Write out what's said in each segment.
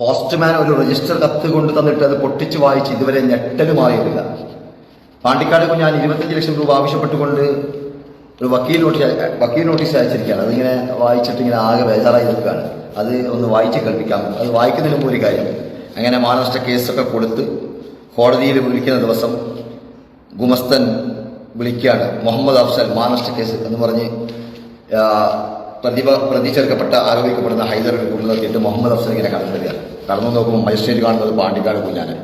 Postman ഒരു register കത്ത് കൊണ്ട് തന്നിട്ട് അത് പൊട്ടിച്ച് വായിച്ച് ഇതുവരെ ഞെട്ടലുമായിട്ടില്ല പാണ്ടിക്കാട് ഞാൻ ഇരുപത്തഞ്ച് ലക്ഷം രൂപ ആവശ്യപ്പെട്ടുകൊണ്ട് ഒരു വക്കീൽ നോട്ടീസ് വക്കീൽ നോട്ടീസ് അയച്ചിരിക്കുകയാണ്. അതിങ്ങനെ വായിച്ചിട്ട് ഇങ്ങനെ ആകെ ബേജാറായി നിൽക്കുകയാണ്. അത് ഒന്ന് വായിച്ച് കേൾപ്പിക്കാം. അത് വായിക്കുന്നതിന് മുമ്പ് ഒരു കാര്യം. അങ്ങനെ മാനനഷ്ട കേസൊക്കെ കൊടുത്ത് കോടതിയിൽ വിളിക്കുന്ന ദിവസം ഗുമസ്തൻ വിളിക്കുകയാണ്. മുഹമ്മദ് അഫ്സൽ മാനനഷ്ട കേസ് എന്ന് പറഞ്ഞ് പ്രതിഭ പ്രതി ചേർക്കപ്പെട്ട ആരോപിക്കപ്പെടുന്ന ഹൈദറിന് കൂടുതൽ എട്ട് മുഹമ്മദ് അഫ്സർ ഇങ്ങനെ കടന്നു വരിക. കടന്നു നോക്കുമ്പോൾ മജിസ്ട്രേറ്റ് കാണുന്നത് പാണ്ടിക്കാട് കുഞ്ഞാനെ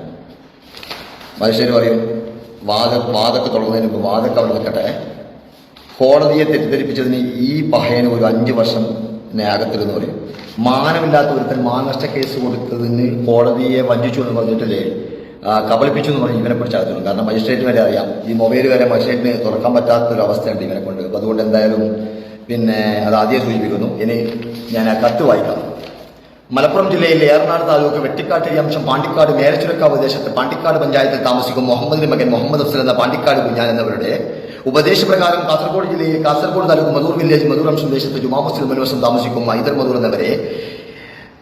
മജിസ്ട്രേറ്റ് പറയും വാദ വാദക്ക് തുടങ്ങുന്നതിന് മുമ്പ് വാദക്ക് അവിടെ നിൽക്കട്ടെ. കോടതിയെ തെറ്റിദ്ധരിപ്പിച്ചതിന് ഈ പഹയന് ഒരു അഞ്ച് വർഷം നേകത്തിരുന്ന് പറയും. മാനമില്ലാത്ത ഒരുത്തൻ മാനനഷ്ട കേസ് കൊടുത്തതിന് കോടതിയെ വഞ്ചിച്ചു എന്ന് പറഞ്ഞിട്ടില്ലേ കബളിപ്പിച്ചു എന്ന് പറഞ്ഞ് ഇവനെ പിടിച്ച് അകത്തിടും കാരണം മജിസ്ട്രേറ്റ് വരെ അറിയാം ഈ മൊബൈൽ വരെ മജിസ്ട്രേറ്റിന് തുറക്കാൻ പറ്റാത്തൊരവസ്ഥയുണ്ട് ഇവനെ കൊണ്ട്. അതുകൊണ്ട് എന്തായാലും പിന്നെ അത് ആദ്യം സൂചിപ്പിക്കുന്നു. ഇനി ഞാൻ ആ കത്ത് വായിക്കാം. മലപ്പുറം ജില്ലയിലെ ഏറനാട് താലൂക്ക് വെട്ടിക്കാട്ടിരി അംശം പാണ്ടിക്കാട് മേലച്ചുരക്കാവ് ദേശത്ത് പാണ്ടിക്കാട് പഞ്ചായത്തിൽ താമസിക്കും മുഹമ്മദിന്റെ മകൻ മുഹമ്മദ് അഫ്സൽ എന്ന പാണ്ടിക്കാട് കുഞ്ഞാൻ എന്നവരുടെ ഉപദേശപ്രകാരം കാസർഗോഡ് ജില്ലയിൽ കാസർഗോഡ് താലൂക്ക് മധൂർ വില്ലേജ് മധൂർ അംശം ദേശത്ത് ജുമാ മസ്ജിദ് മുൻവശം താമസിക്കും ഹൈദർ മധൂർ എന്നവരെ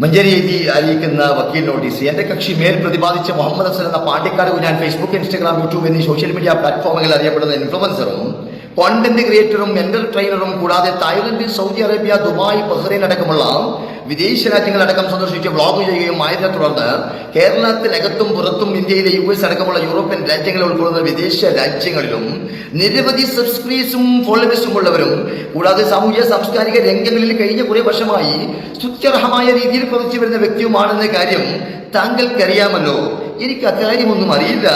മഞ്ചേരി എഴുതി അറിയിക്കുന്ന വക്കീൽ നോട്ടീസ് എന്റെ കക്ഷി മേൽ പ്രതിപാദിച്ച മുഹമ്മദ് അഫ്സൽ എന്ന Pandikkad Kunjan Facebook Instagram YouTube എന്നീ സോഷ്യൽ മീഡിയ പ്ലാറ്റ്ഫോമുകളിൽ അറിയപ്പെടുന്ന ഇൻഫ്ലുവൻസറും കോണ്ടന്റ് ക്രിയേറ്ററും മെന്റൽ ട്രെയിനറും കൂടാതെ Thailand Saudi Arabia Dubai Bahrain അടക്കമുള്ള വിദേശ രാജ്യങ്ങളടക്കം സന്ദർശിച്ച് വ്ളോഗ് ചെയ്യുകയും ആയതിനെ തുടർന്ന് കേരളത്തിനകത്തും പുറത്തും ഇന്ത്യയിലെ യു എസ് അടക്കമുള്ള യൂറോപ്യൻ രാജ്യങ്ങളിൽ ഉൾക്കൊള്ളുന്ന വിദേശ രാജ്യങ്ങളിലും നിരവധി സബ്സ്ക്രൈബേഴ്സും ഫോളോവേഴ്സും ഉള്ളവരും കൂടാതെ സാമൂഹ്യ സാംസ്കാരിക രംഗങ്ങളിൽ കഴിഞ്ഞ കുറേ വർഷമായി സ്തുത്യർഹമായ രീതിയിൽ പ്രവർത്തിച്ചു വരുന്ന വ്യക്തിയുമാണെന്ന കാര്യം താങ്കൾക്കറിയാമല്ലോ. എനിക്ക് അക്കാര്യമൊന്നും അറിയില്ല.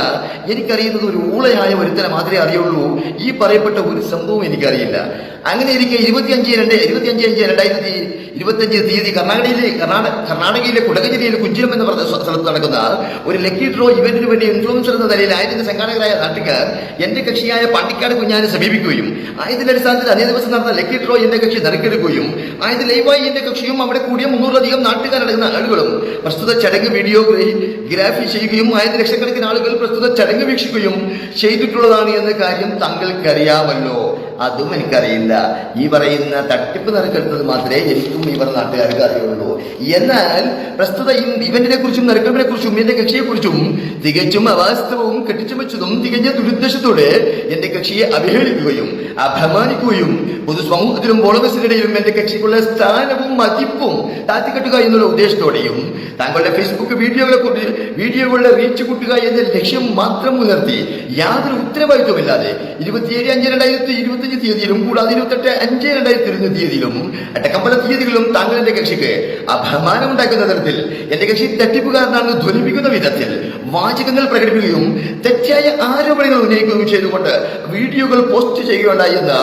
എനിക്കറിയുന്നത് ഒരു ഊളയായ ഒരുത്തനെ മാത്രമേ അറിയുള്ളൂ. ഈ പറയപ്പെട്ട ഒരു സംഭവം എനിക്കറിയില്ല. അങ്ങനെ ഇരിക്കെ ഇരുപത്തിയഞ്ച് രണ്ട് ഇരുപത്തിയഞ്ച് അഞ്ച് രണ്ടായിരത്തി ഇരുപത്തിയഞ്ച് തീയതി കർണാടകയിലെ കർണാടക കർണാടകയിലെ കുടക് ജില്ലയിലെ കുഞ്ചിരം എന്ന സ്ഥലത്ത് നടക്കുന്ന ഒരു ലക്കി ഡ്രോ ഇവന്റിന് വേണ്ടി ഇൻഫ്ലുവൻസർ എന്ന നിലയിൽ ആയിരത്തിന്റെ സംഘാടകരായ നാട്ടുകാർ എന്റെ കക്ഷിയായ പാട്ടിക്കാട് കുഞ്ഞാനെ സമീപിക്കുകയും ആയതിന്റെ അടിസ്ഥാനത്തിൽ അന്നേ ദിവസം നടന്ന ലക്കി ഡ്രോ എന്റെ കക്ഷി നറുക്കെടുക്കുകയും ആയത് ലൈവായി എന്റെ കക്ഷിയും അവിടെ കൂടിയ മുന്നൂറിലധികം നാട്ടുകാരടങ്ങുന്ന ആളുകളും പ്രസ്തുത ചടങ്ങ് വീഡിയോ ഗ്രാഫി ചെയ്യുകയും ആയത് ലക്ഷക്കണക്കിന് ആളുകൾ പ്രസ്തുത ചടങ്ങ് വീക്ഷിക്കുകയും ചെയ്തിട്ടുള്ളതാണ് എന്ന കാര്യം താങ്കൾക്കറിയാമല്ലോ അതും എനിക്കറിയില്ല. ഈ പറയുന്ന തട്ടിപ്പ് നറുക്കെടുത്തത് മാത്രമേ എനിക്കും ഇവർ നാട്ടുകാർക്ക് അറിയുള്ളൂ. എന്നാൽ പ്രസ്തുത ഇവന്റിനെ കുറിച്ചും നറുക്കെടുപ്പിനെ കുറിച്ചും എന്റെ കക്ഷിയെ കുറിച്ചും തികച്ചും അവാസ്തവവും കെട്ടിച്ചമച്ചതും തികഞ്ഞ ദുരുദ്ദേശത്തോടെ എന്റെ കക്ഷിയെ അവഹേളിക്കുകയും അപമാനിക്കുകയും പൊതുസമൂഹത്തിലും ബോളവസിനിടയിലും എന്റെ കക്ഷിക്കുള്ള സ്ഥാനവും മതിപ്പും താത്തിക്കെട്ടുക എന്നുള്ള ഉദ്ദേശത്തോടെയും താങ്കളുടെ ഫേസ്ബുക്ക് വീഡിയോകളെ കുറിച്ച് വീഡിയോകളുടെ റീച്ച് കൂട്ടുക എന്ന ലക്ഷ്യം മാത്രം മുൻനിർത്തി യാതൊരു ഉത്തരവാദിത്വമില്ലാതെ ഇരുപത്തിയേഴ് അഞ്ച് രണ്ടായിരത്തി ഇരുപത്തിയഞ്ച് തീയതിയിലും കൂടാതെ ഇരുപത്തെട്ട് അഞ്ച് രണ്ടായിരത്തി ഇരുപത് തീയതിയിലും അടക്കം പല തീയതികളിലും താങ്കൾ എന്റെ കക്ഷിക്ക് അപമാനം ഉണ്ടാക്കുന്ന തരത്തിൽ എന്റെ കക്ഷി തട്ടിപ്പുകാരനാണെന്ന് ധ്വനിപ്പിക്കുന്ന വിധത്തിൽ വാചകങ്ങൾ പ്രകടിപ്പിക്കുകയും തെറ്റായ ആരോപണങ്ങൾ ഉന്നയിക്കുകയും ചെയ്തുകൊണ്ട് വീഡിയോകൾ പോസ്റ്റ് ചെയ്യുകയുണ്ടായി എന്ന്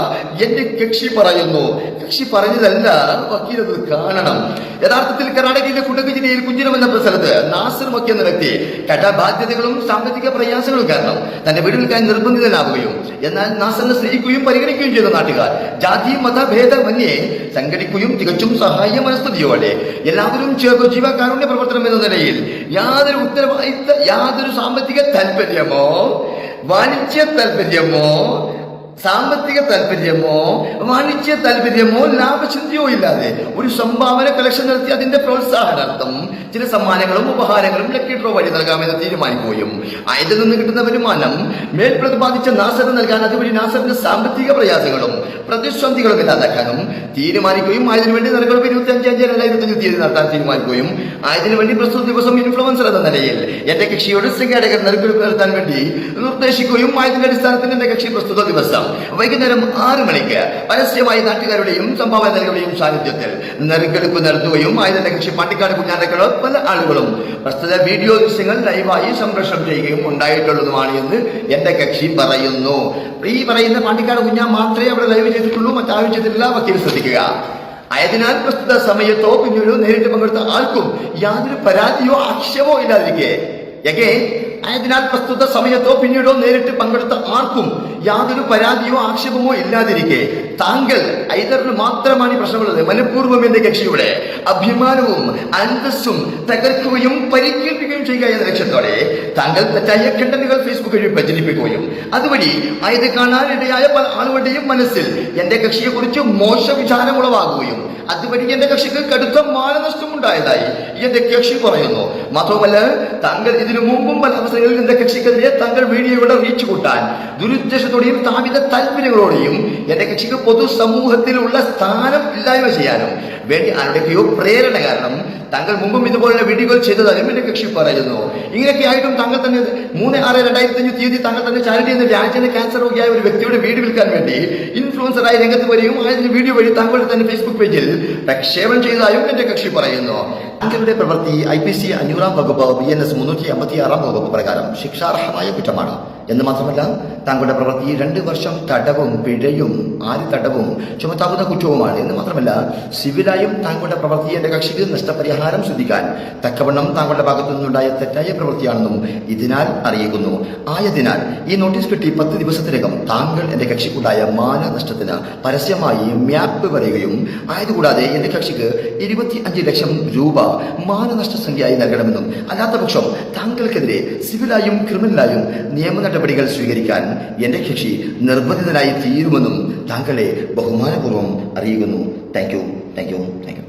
എന്റെ കക്ഷി പറയുന്നു. കക്ഷി പറഞ്ഞതല്ല വക്കീലത് കാണണം. യഥാർത്ഥത്തിൽ കർണാടകയിലെ കുടക് ജില്ലയിൽ കുഞ്ഞിനം എന്ന സ്ഥലത്ത് നാസർ മക്കി എന്ന വ്യക്തി കടബാധ്യതകളും സാമ്പത്തിക പ്രയാസങ്ങളും കാരണം തന്റെ വീട് വിൽക്കാൻ നിർബന്ധിതനാവുകയും എന്നാൽ നാസറിനെ സ്നേഹിക്കുകയും പരിഗണിക്കുകയും ചെയ്ത നാട്ടുകാർ. ജാതി മതഭേദമന്യേ സംഘടിക്കുകയും തികച്ചും സഹായ മനസ്ഥിതിയോടെ എല്ലാവരും ചേർന്ന് ജീവകാരുണ്യ പ്രവർത്തനം എന്ന നിലയിൽ യാതൊരു ഉത്തരവാദിത്ത യാതൊരു സാമ്പത്തിക താല്പര്യമോ വാണിജ്യ താല്പര്യമോ സാമ്പത്തിക താല്പര്യമോ വാണിജ്യ താല്പര്യമോ ലാഭചിന്തയോ ഇല്ലാതെ ഒരു സംഭാവന കളക്ഷൻ നടത്തി അതിന്റെ പ്രോത്സാഹനാർത്ഥം ചില സമ്മാനങ്ങളും ഉപഹാരങ്ങളും ലക്കി ഡ്രോ വഴി നൽകാമെന്ന് തീരുമാനിക്കുകയും അതിൽ നിന്ന് കിട്ടുന്ന വരുമാനം മേൽ പ്രതിപാദിച്ച നാസറിന് നൽകാൻ അതുവഴി നാസറിന്റെ സാമ്പത്തിക പ്രയാസങ്ങളും പ്രതിസന്ധികളും ഇല്ലാതാക്കാനും തീരുമാനിക്കുകയും അതിനു വേണ്ടി നറുക്കെടുപ്പ് ഇരുപത്തി അഞ്ച് അഞ്ച് രണ്ടായിരത്തി അഞ്ച് തീയതി നടത്താൻ തീരുമാനിക്കുകയും അതിനു വേണ്ടി പ്രസ്തുത ദിവസം ഇൻഫ്ലുവൻസർ എന്ന നിലയിൽ എന്റെ കക്ഷിയോട് സംഘാടകർ നറുക്കെടുപ്പ് നടത്താൻ വേണ്ടി നിർദ്ദേശിക്കുകയും അതിന്റെ അടിസ്ഥാനത്തിൽ എന്റെ കക്ഷി പ്രസ്തുത ദിവസം വൈകുന്നേരം ആറ് മണിക്ക് പരസ്യമായി നാട്ടുകാരുടെയും സംഭാവന നൽകുകയും സാന്നിധ്യത്തിൽ നെറുക്കെടുപ്പ് നടത്തുകയും അതിന്റെ കക്ഷി പട്ടിക്കാട് കുഞ്ഞാണ്ടക്കളോ പല ആളുകളും പ്രസ്തുത വീഡിയോ ദൃശ്യങ്ങൾ ലൈവായി സംപ്രേഷണം ചെയ്യുകയും ഉണ്ടായിട്ടുള്ളതുമാണ് എന്ന് എന്റെ കക്ഷി പറയുന്നു. ഈ പറയുന്ന പാണ്ടിക്കാട് കുഞ്ഞാൻ മാത്രമേ അവിടെ ലൈവ് ചെയ്തിട്ടുള്ളൂ ചെയ്തിട്ടില്ല വക്കീൽ ശ്രദ്ധിക്കുക. ആയതിനാൽ പ്രസ്തുത സമയത്തോ പിന്നീടോ നേരിട്ട് പങ്കെടുത്ത ആൾക്കും യാതൊരു പരാതിയോ ആക്ഷേപമോ ഇല്ലാതിരിക്കെ. ആയതിനാൽ പ്രസ്തുത സമയത്തോ പിന്നീടോ നേരിട്ട് പങ്കെടുത്ത ആർക്കും യാതൊരു പരാതിയോ ആക്ഷേപമോ ഇല്ലാതിരിക്കെ. താങ്കൾ ഐതറിന് മാത്രമാണ് ഈ പ്രശ്നമുള്ളത് മനഃപൂർവം എന്റെ കക്ഷിയുടെ അഭിമാനവും അന്തസ്സും തകർക്കുകയും പരിക്കേൽപ്പിക്കുകയും ചെയ്യുക എന്ന ലക്ഷ്യത്തോടെ താങ്കൾ തെറ്റായ കണ്ടന്റുകൾ ഫേസ്ബുക്ക് വഴി പ്രചരിപ്പിക്കുകയും അതുവഴി ആയത് കാണാനിടയായ പല ആളുകളുടെയും മനസ്സിൽ എന്റെ കക്ഷിയെ കുറിച്ച് മോശ വിചാരം ഉളവാകുകയും അതുവഴി എന്റെ കക്ഷിക്ക് കടുത്ത മാനനഷ്ടം ഉണ്ടായതായി എന്റെ കക്ഷി പറയുന്നു. മാത്രമല്ല താങ്കൾ ഇതിനു മുമ്പും പല അവസരങ്ങളിൽ എന്റെ കക്ഷിക്കെതിരെ താങ്കൾ വീഡിയോയുടെ റീച്ച് കൂട്ടാൻ ദുരുദ്ദേശത്തോടെയും സ്ഥാപിത താല്പര്യങ്ങളോടെയും എന്റെ കക്ഷിക്ക് പൊതുസമൂഹത്തിലുള്ള സ്ഥാനം ഇല്ലായ്മ ചെയ്യാനും വേണ്ടി ആരുടെയൊക്കെയോ പ്രേരണ കാരണം താങ്കൾ മുമ്പും ഇതുപോലുള്ള വീഡിയോകൾ ചെയ്തതായും എന്റെ കക്ഷി പറയുന്നു. ഇങ്ങനെയൊക്കെ ആയിട്ടും താങ്കൾ തന്നെ മൂന്ന് ആറ് രണ്ടായിരത്തി അഞ്ച് തീയതി താങ്കൾ തന്നെ ചാരിറ്റി എന്ന രാജ്യത്തിന് ക്യാൻസർ രോഗിയായ ഒരു വ്യക്തിയുടെ വീട് വിൽക്കാൻ വേണ്ടി ഇൻഫ്ലുവൻസർ ഇൻഫ്ലുവൻസറായി രംഗത്ത് വരികയും അതിന്റെ വീഡിയോ വഴി താങ്കളുടെ തന്നെ ഫേസ്ബുക്ക് പേജിൽ പ്രക്ഷേപണം ചെയ്തതായും എന്റെ കക്ഷി പറയുന്നു. താങ്കളുടെ പ്രവൃത്തി ഐ പി സി അഞ്ഞൂറാം വകുപ്പ് ബി എൻ എസ് മുന്നൂറ്റി അമ്പത്തി ആറാം വകുപ്പ് പ്രകാരം ശിക്ഷാർഹമായ കുറ്റമാണ്. എന്ന് മാത്രമല്ല താങ്കളുടെ പ്രവൃത്തി രണ്ട് വർഷം തടവും പിഴയും ആര് തടവും ചുമത്താവുന്ന കുറ്റവുമാണ്. എന്ന് മാത്രമല്ല സിവിലായും താങ്കളുടെ പ്രവൃത്തി എന്റെ കക്ഷിക്ക് നഷ്ടപരിഹാരം ശ്രദ്ധിക്കാൻ തക്കവണ്ണം താങ്കളുടെ ഭാഗത്തു നിന്നുണ്ടായ തെറ്റായ പ്രവൃത്തിയാണെന്നും ഇതിനാൽ അറിയിക്കുന്നു. ആയതിനാൽ ഈ നോട്ടീസ് കിട്ടി പത്ത് ദിവസത്തിനകം താങ്കൾ എന്റെ കക്ഷിക്കുണ്ടായ മാനനഷ്ടത്തിന് പരസ്യമായി മാപ്പ് പറയുകയും ആയതുകൂടാതെ എന്റെ കക്ഷിക്ക് ഇരുപത്തി അഞ്ച് ലക്ഷം രൂപ മാനനഷ്ട സംഖ്യയായി നൽകണമെന്നും അല്ലാത്ത പക്ഷം താങ്കൾക്കെതിരെ സിവിലായും ക്രിമിനലായും നിയമ നടപടികൾ സ്വീകരിക്കാൻ എന്റെ കക്ഷി നിർബന്ധിതനായി തീരുമെന്നും താങ്കളെ ബഹുമാനപൂർവം അറിയിക്കുന്നു. Thank you thank you thank you